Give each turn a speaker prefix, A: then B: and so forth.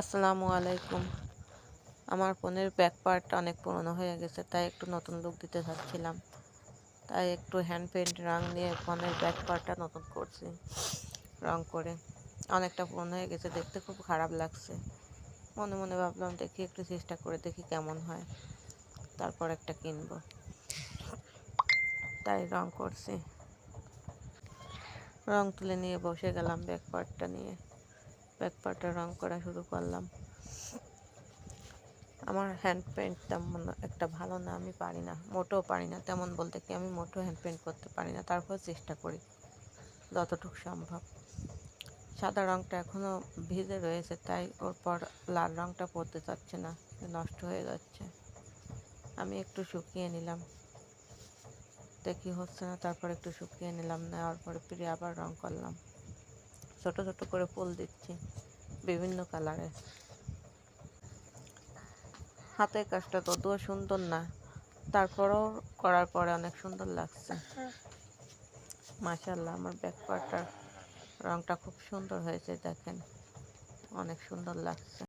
A: আসসালামু আলাইকুম। আমার ফোনের ব্যাক পার্টটা অনেক পুরনো হয়ে গেছে, তাই একটু নতুন লুক দিতে চাচ্ছিলাম। তাই একটু হ্যান্ড পেন্ট রং নিয়ে ফোনের ব্যাক পার্টটা নতুন করছি, রং করে। অনেকটা পুরনো হয়ে গেছে, দেখতে খুব খারাপ লাগছে। মনে মনে ভাবলাম, দেখি একটু চেষ্টা করে দেখি কেমন হয়। তারপর একটা কিনব। তাই রং করছি। রং তুলে নিয়ে বসে গেলাম ব্যাক পার্টটা নিয়ে। ব্যাক পার্টটা রং করা শুরু করলাম। আমার হ্যান্ড পেন্ট তেমন একটা ভালো না, আমি পারি না, মোটেও পারি না, তেমন বলতে কি আমি মোটেও হ্যান্ড পেন্ট করতে পারি না, তারপর চেষ্টা করি, যতটুকু সম্ভব। সাদা রঙটা এখনও ভিজে রয়েছে, তাই ওর পর লাল রঙটা পড়তে চাচ্ছে না, নষ্ট হয়ে যাচ্ছে। আমি একটু শুকিয়ে নিলাম, দেখি হচ্ছে না, তারপর একটু শুকিয়ে নিলাম, নেওয়ার পরে ফিরে আবার রং করলাম। ছোট ছোট করে ফুল দিচ্ছি বিভিন্ন কালারে হাতের কাজটা ততও সুন্দর না, তারপরও করার পরে অনেক সুন্দর লাগছে। মাশাল্লাহ আমার ব্যাক পার্টার রংটা খুব সুন্দর হয়েছে, দেখেন। অনেক সুন্দর লাগছে।